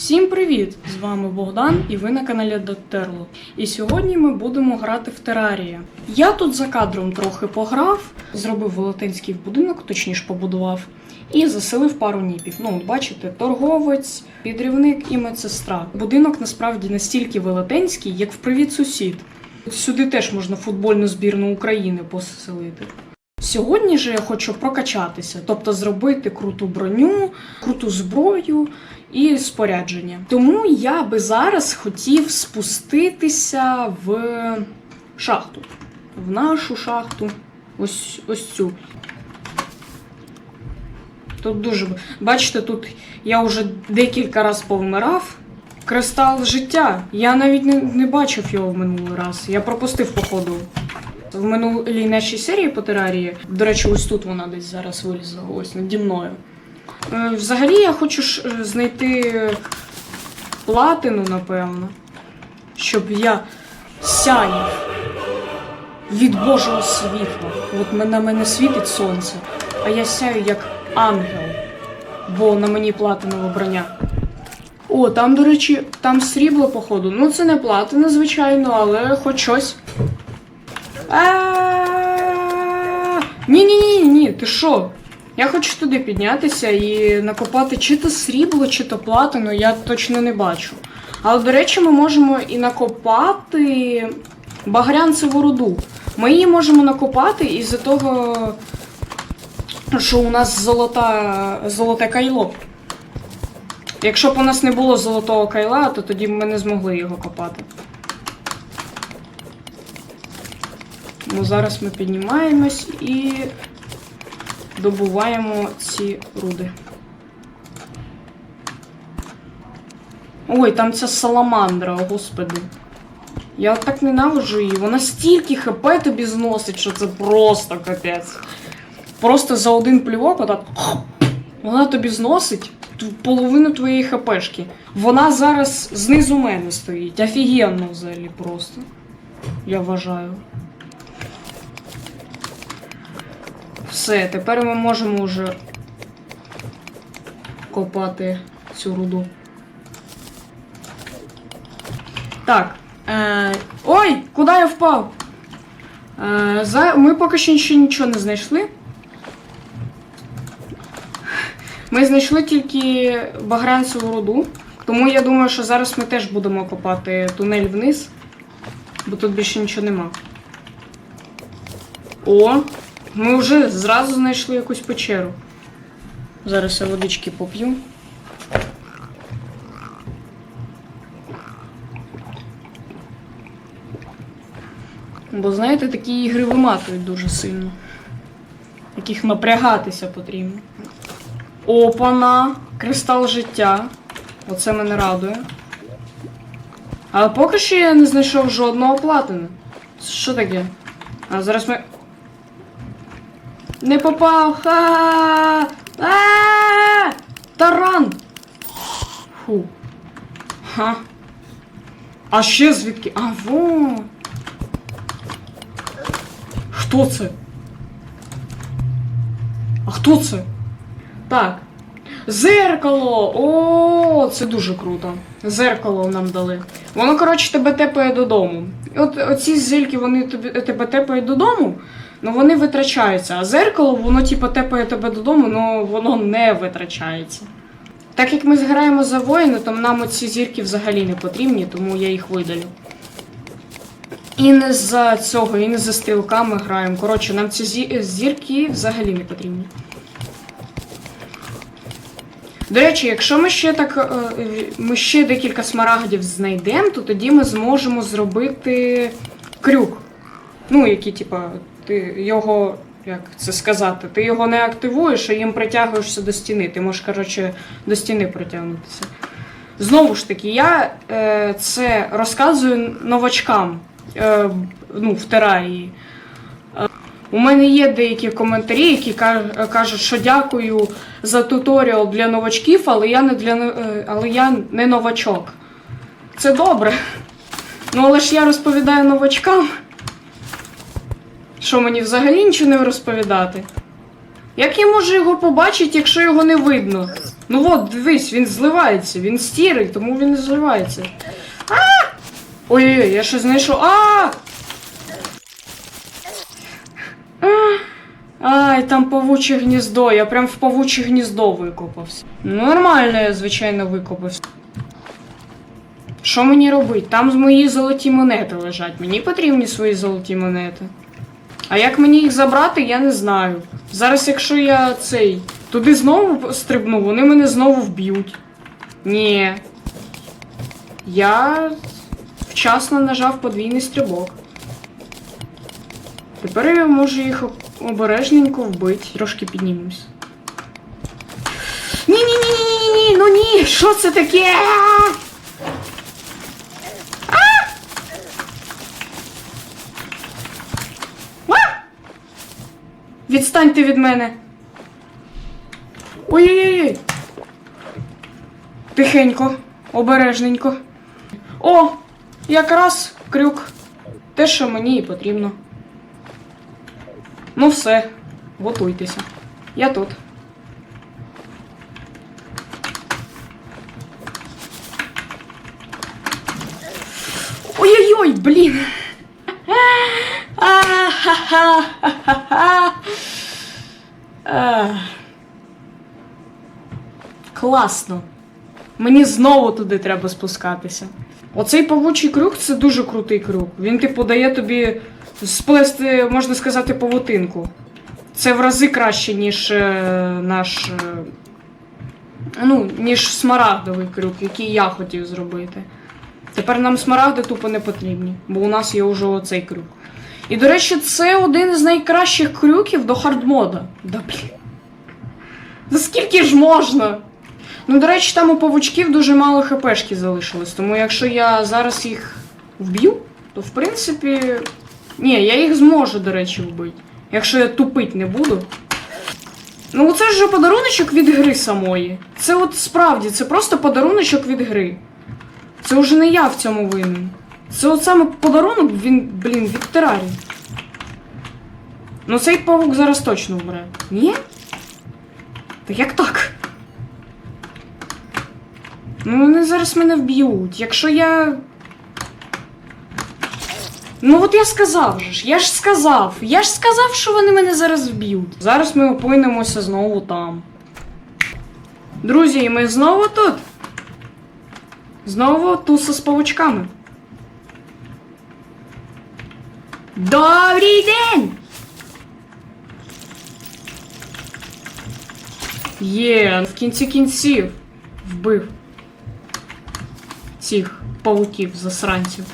Всім привіт! З вами Богдан і ви на каналі Доттерло. І сьогодні ми будемо грати в терарія. Я тут за кадром трохи пограв, зробив велетенський будинок, точніше побудував, і заселив пару ніпів. Ну, от бачите, торговець, підрівник і медсестра. Будинок насправді настільки велетенський, як в привіт сусід. Сюди теж можна футбольну збірну України поселити. Сьогодні же я хочу прокачатися, тобто зробити круту броню, круту зброю і спорядження. Тому я би зараз хотів спуститися в шахту. В нашу шахту. Ось, ось цю. Тут дуже. Бачите, тут я вже декілька разів повмирав. Кристал життя. Я навіть не, не бачив його в минулий раз. Я пропустив походу. В минулій нашій серії по терарії, до речі, ось тут вона десь зараз вилізла, ось наді мною. Е, Взагалі я хочу е, знайти платину, напевно, щоб я сяяв від Божого світла. От на мене світить сонце, а я сяю як ангел, бо на мені платинова броня. О, там, до речі, там срібло, походу. Ну, це не платина, звичайно, але хоч щось. Ні, ні, ні, ні, ти що? Я хочу туди піднятися і накопати чи то срібло, чи то платину, я точно не бачу. Але, до речі, ми можемо і накопати багрянцеву руду. Ми її можемо накопати із-за того, що у нас золота, золоте кайло. Якщо б у нас не було золотого кайла, то тоді б ми не змогли його копати. Ну, зараз ми піднімаємось і добуваємо ці руди. Ой, там ця саламандра, господи. Я так ненавиджу її. Вона стільки хп тобі зносить, що це просто капець. Просто за один плювок отак. Вона тобі зносить половину твоєї хпшки. Вона зараз знизу мене стоїть. Офігенно взагалі просто. Я вважаю. Все, тепер ми можемо вже копати цю руду. Так. Е, ой, куди я впав? Е, за, ми поки що нічого не знайшли. Ми знайшли тільки багрянцеву руду. Тому я думаю, що зараз ми теж будемо копати тунель вниз, бо тут більше нічого нема. О, ми вже зразу знайшли якусь печеру. Зараз я водички поп'ю. Бо знаєте, такі ігри виматують дуже сильно. Яких напрягатися потрібно. Опана! Кристал життя. Оце мене радує. Але поки що я не знайшов жодного платини. Що таке? А зараз ми. Не попав! Ха! А! Таран! Фу. Ха. А ще звідки? А, во! Хто це? А хто це? Так. Зеркало! О, це дуже круто. Зеркало нам дали. Воно, коротше, тебе тепає додому. От оці зельки, вони тебе тепають додому, але вони витрачаються. А зеркало, воно, типу, тепає тебе додому, але воно не витрачається. Так як ми зграємо за воїна, то нам оці зірки взагалі не потрібні, тому я їх видалю. І не за цього, і не за стрілками граємо. Коротше, нам ці зірки взагалі не потрібні. До речі, якщо ми ще так е, ми ще декілька смарагдів знайдемо, то тоді ми зможемо зробити крюк. Ну, який, типа, ти його, як це сказати, ти його не активуєш, а їм притягуєшся до стіни. Ти можеш, коротше, до стіни притягнутися. Знову ж таки, я е, це розказую новачкам е, ну, в терарії. Е, У мене є деякі коментарі, які кажуть, що дякую за туторіал для новачків, але я не для е, але я не новачок. Це добре. Ну, але ж я розповідаю новачкам. Що мені взагалі нічого не розповідати? Як я можу його побачити, якщо його не видно? Ну от, дивись, він зливається, він стірий, тому він не зливається. А! Ой-ой-ой, я ще знайшов. А! Ай, там павуче гніздо, я прям в павуче гніздо викопався. Ну, нормально, я, звичайно, викопався. Що мені робити? Там мої золоті монети лежать. Мені потрібні свої золоті монети. А як мені їх забрати, я не знаю. Зараз, якщо я цей туди знову стрибну, вони мене знову вб'ють. Ні. Я вчасно нажав подвійний стрибок. Тепер я можу їх обережненько вбити. Трошки піднімусь. Ні, ні, ні, ні, ні, ні, ну ні, що це таке? Відстаньте від мене. Ой-ой-ой. Тихенько, обережненько. О! Якраз крюк. Те, що мені і потрібно. Ну все, готуйтеся. Я тут. Ой-ой-ой, блін. А-ха-ха-ха-ха-ха. Класно. Мені знову туди треба спускатися. Оцей павучий крюк це дуже крутий крюк. Він, типу, дає тобі сплести, можна сказати, павутинку. Це в рази краще, ніж е, наш. Е, ну, ніж смарагдовий крюк, який я хотів зробити. Тепер нам смарагди тупо не потрібні, бо у нас є вже оцей крюк. І, до речі, це один із найкращих крюків до хардмода. Да блін. За скільки ж можна? Ну, до речі, там у павучків дуже мало хпшки залишилось, тому якщо я зараз їх вб'ю, то в принципі. Ні, я їх зможу, до речі, вбити. Якщо я тупить не буду. Ну, це ж подаруночок від гри самої. Це от справді, це просто подаруночок від гри. Це вже не я в цьому винен. Це от саме подарунок, він, блін, від терарії. Ну цей павук зараз точно вмре. Ні? Так як так? Ну вони зараз мене вб'ють. Якщо я. Ну от я сказав же ж, я ж сказав. Я ж сказав, що вони мене зараз вб'ють. Зараз ми опинимося знову там. Друзі, ми знову тут. Знову туса з павучками. Добрий день! Є, в кінці кінців вбив цих павуків, засранців.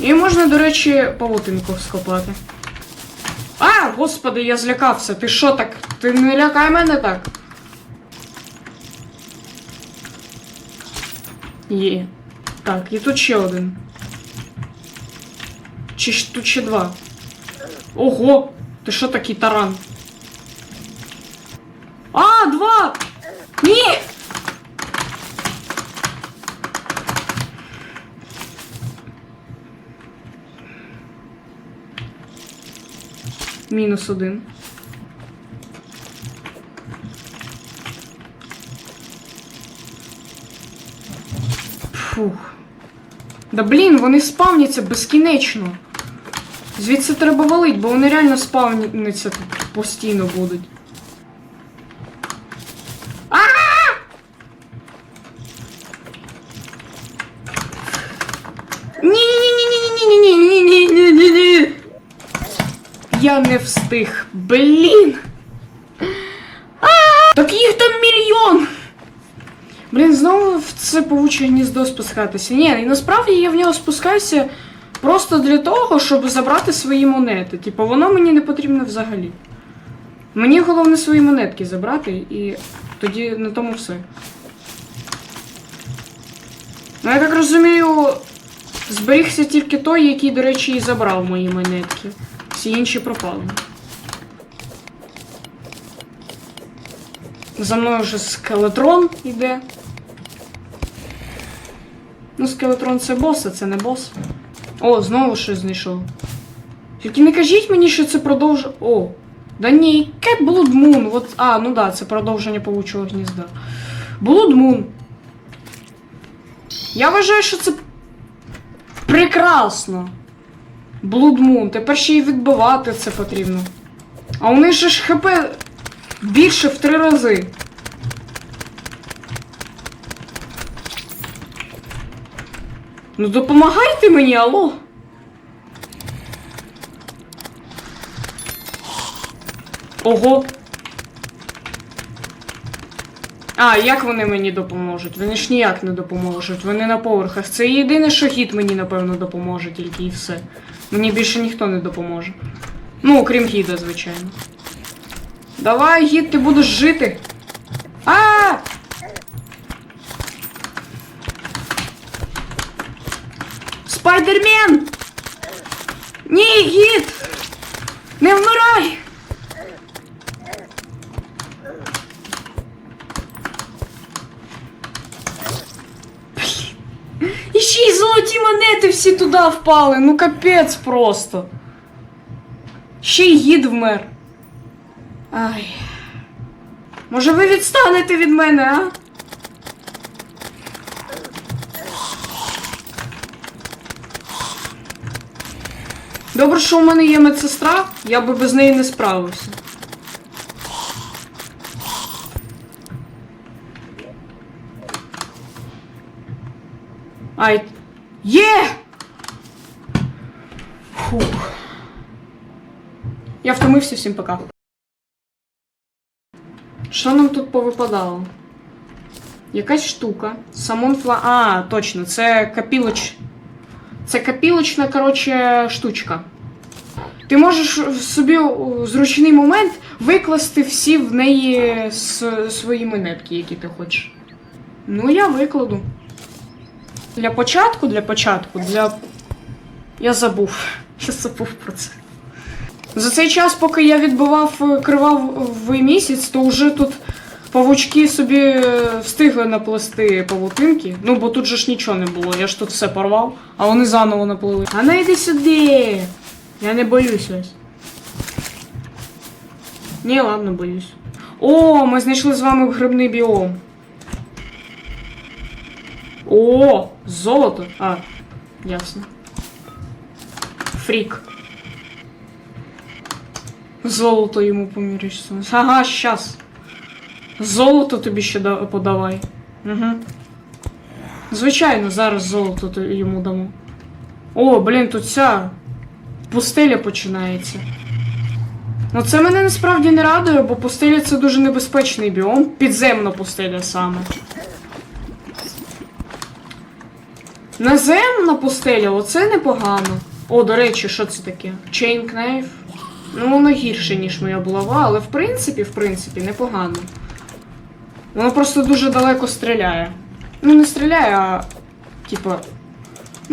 І можна, до речі, павутинку скопати. А, господи, я злякався. Ти що так? Ти не лякай мене так. Є. Так, і тут ще один. Чи ж тут ще два? Ого! Ти що такий таран? А, два! Ні! Мінус один. Фух. Да блін, вони спавняться безкінечно. Звідси треба валить, бо вони реально спавняться тут постійно будуть. А! Ні-ні-ні-ні-ні-ні-ні-ні-ні-ні-ні-ні. Я не встиг. Блін. А! Так їх там мільйон. Блін, знову в це павуче гніздо спускатися. Ні, і насправді я в нього спускаюся просто для того, щоб забрати свої монети. Типу, воно мені не потрібно взагалі. Мені головне свої монетки забрати, і тоді на тому все. Ну, я так розумію, зберігся тільки той, який, до речі, і забрав мої монетки. Всі інші пропали. За мною вже скелетрон йде. Ну, скелетрон це бос, а це не бос. О, знову щось знайшов. Тільки не кажіть мені, що це продовження. О! Да ні, яке Blood Moon. От, а, ну да, це продовження павучого гнізда. Blood Moon. Я вважаю, що це прекрасно. Blood Moon. Тепер ще й відбивати це потрібно. А у них же ж ХП більше в три рази. Ну допомагайте мені, алло. Ого. А, як вони мені допоможуть? Вони ж ніяк не допоможуть. Вони на поверхах. Це єдине, що гід мені, напевно, допоможе тільки і все. Мені більше ніхто не допоможе. Ну, окрім гіда, звичайно. Давай, гід, ти будеш жити. А! Спайдермен! Ні, гід! Не вмирай! І ще й золоті монети всі туди впали. Ну капець просто. Ще й гід вмер. Ай. Може ви відстанете від мене, а? Добре, що у мене є медсестра, я би без неї не справився. Ай. Є! Фух. Я втомився всім пока. Що нам тут повипадало? Якась штука. Самон фла. А, точно, це капілоч. Це капілочна, коротше, штучка. Ти можеш собі у зручний момент викласти всі в неї с- свої монетки, які ти хочеш. Ну, я викладу. Для початку, для початку, для. Я забув. Я забув про це. За цей час, поки я відбивав е, кривавий місяць, то вже тут павучки собі е, встигли наплести павутинки. Ну, бо тут же ж нічого не було, я ж тут все порвав, а вони заново наплили. А ну йди сюди! Я не боюсь ось. Ні, ладно, боюсь. О, ми знайшли з вами грибний біом. О, золото. А, ясно. Фрік. Золото йому поміряєшся. Ага, щас. Золото тобі ще подавай. Угу. Звичайно, зараз золото то- йому дамо. О, блін, тут ця пустеля починається. Ну це мене насправді не радує, бо пустеля це дуже небезпечний біом. Підземна пустеля саме. Наземна пустеля, оце непогано. О, до речі, що це таке? Chain Knife. Ну, воно гірше, ніж моя булава, але в принципі, в принципі, непогано. Воно просто дуже далеко стріляє. Ну, не стріляє, а. Типа.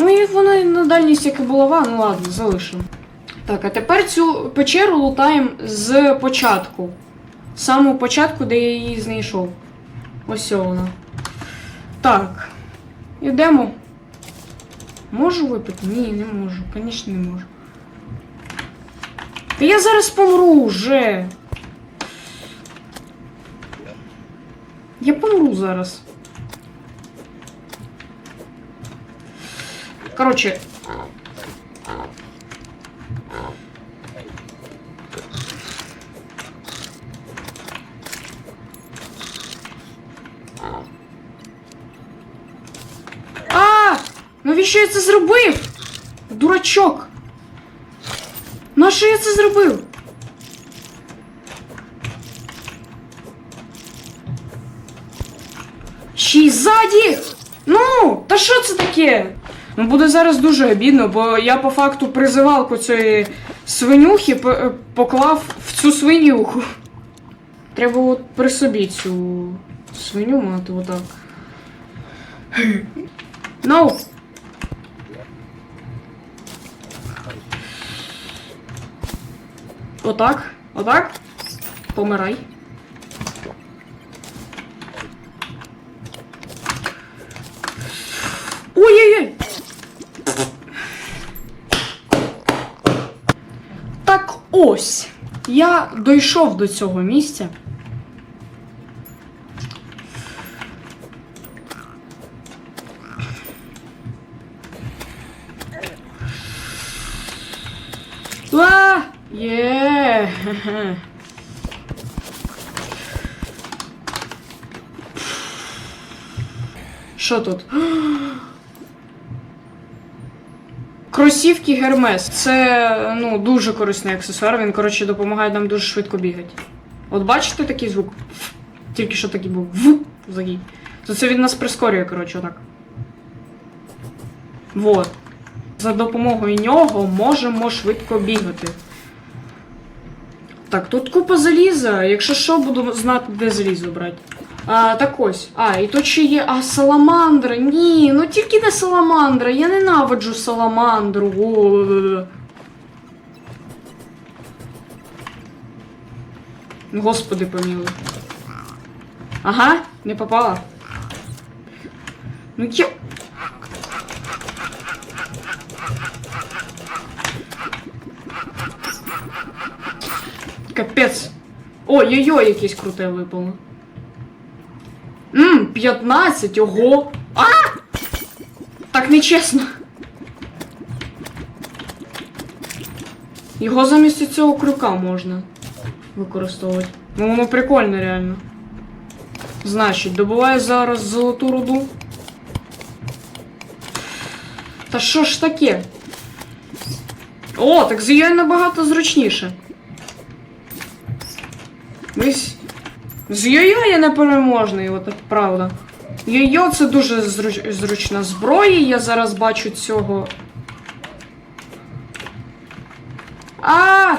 Ну і воно і на дальність, як і булава, ну ладно, залишимо. Так, а тепер цю печеру лутаємо з початку. З самого початку, де я її знайшов. Ось вона. Так. Ідемо. Можу випити? Ні, не можу. Звісно, не можу. Та я зараз помру вже. Я помру зараз. Коротше. А! Навіщо я це зробив? Дурачок! Нащо я це зробив? Ще! Ну, та що це таке? Ну буде зараз дуже обідно, бо я по факту призивалку цієї свинюхи е, поклав в цю свинюху. Треба от при собі цю свиню мати отак. Ну! Отак, отак. Помирай. Ой-ой-ой! Ось. Я дійшов до цього місця. А! Є! Що тут? Кросівки Гермес. Це ну, дуже корисний аксесуар. Він, коротше, допомагає нам дуже швидко бігати. От бачите такий звук? Тільки що такий був. Загій. То це він нас прискорює, коротше, отак. Вот. За допомогою нього можемо швидко бігати. Так, тут купа заліза. Якщо що, буду знати, де залізо брати. А, так ось. А, і тут ще є. А, саламандра. Ні, ну тільки не саламандра. Я ненавиджу саламандру. О. Господи помилуй. Ага, не попала. Ну я. Капець. Ой-ой-ой, якесь круте випало. Мм, 15, ого. А! Так нечесно. Його замість цього крюка можна використовувати. Ну воно прикольне реально. Значить, добуваю зараз золоту руду. Та що ж таке? О, так з набагато зручніше. Ось. З йо-йо я непереможний, от правда. Йо-йо це дуже зруч... зручна зброя, я зараз бачу цього. А!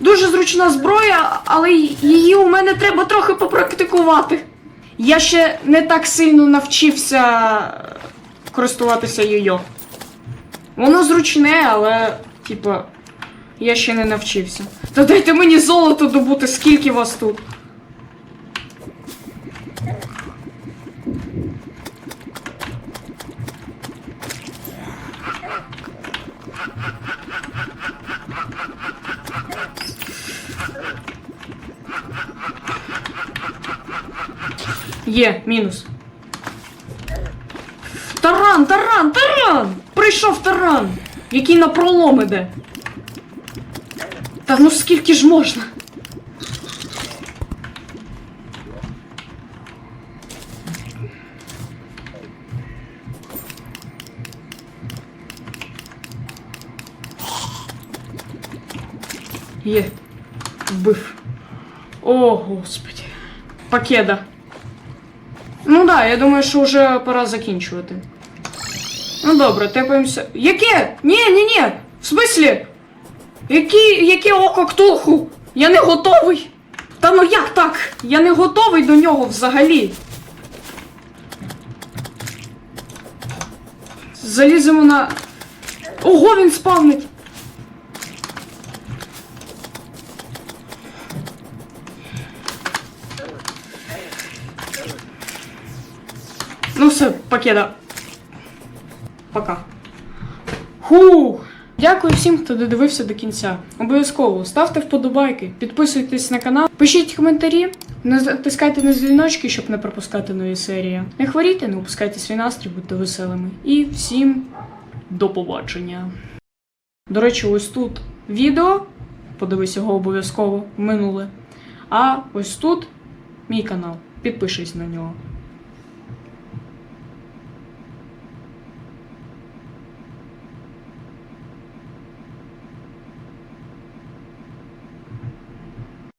Дуже зручна зброя, але її у мене треба трохи попрактикувати. Я ще не так сильно навчився користуватися йо-йо. Воно зручне, але, типа, я ще не навчився. Та дайте мені золото добути, скільки вас тут. Є, мінус. Таран, таран, таран! Прийшов таран! Який на пролом іде. Та ну скільки ж можна? Є. Вбив. О, господи. Пакеда. Ну да, я думаю, що вже пора закінчувати. Ну добре, тепаємося. Яке? Ні, ні, ні. В смислі? Які, яке око ктулху? Я не готовий. Та ну як так? Я не готовий до нього взагалі. Заліземо на. Ого, він спавнить. Ну все, покеда. Пока. Фух. Дякую всім, хто додивився до кінця. Обов'язково ставте вподобайки, підписуйтесь на канал, пишіть коментарі, натискайте на дзвіночки, щоб не пропускати нові серії. Не хворійте, не упускайте свій настрій, будьте веселими. І всім до побачення. До речі, ось тут відео. Подивись його обов'язково минуле. А ось тут мій канал. Підпишись на нього.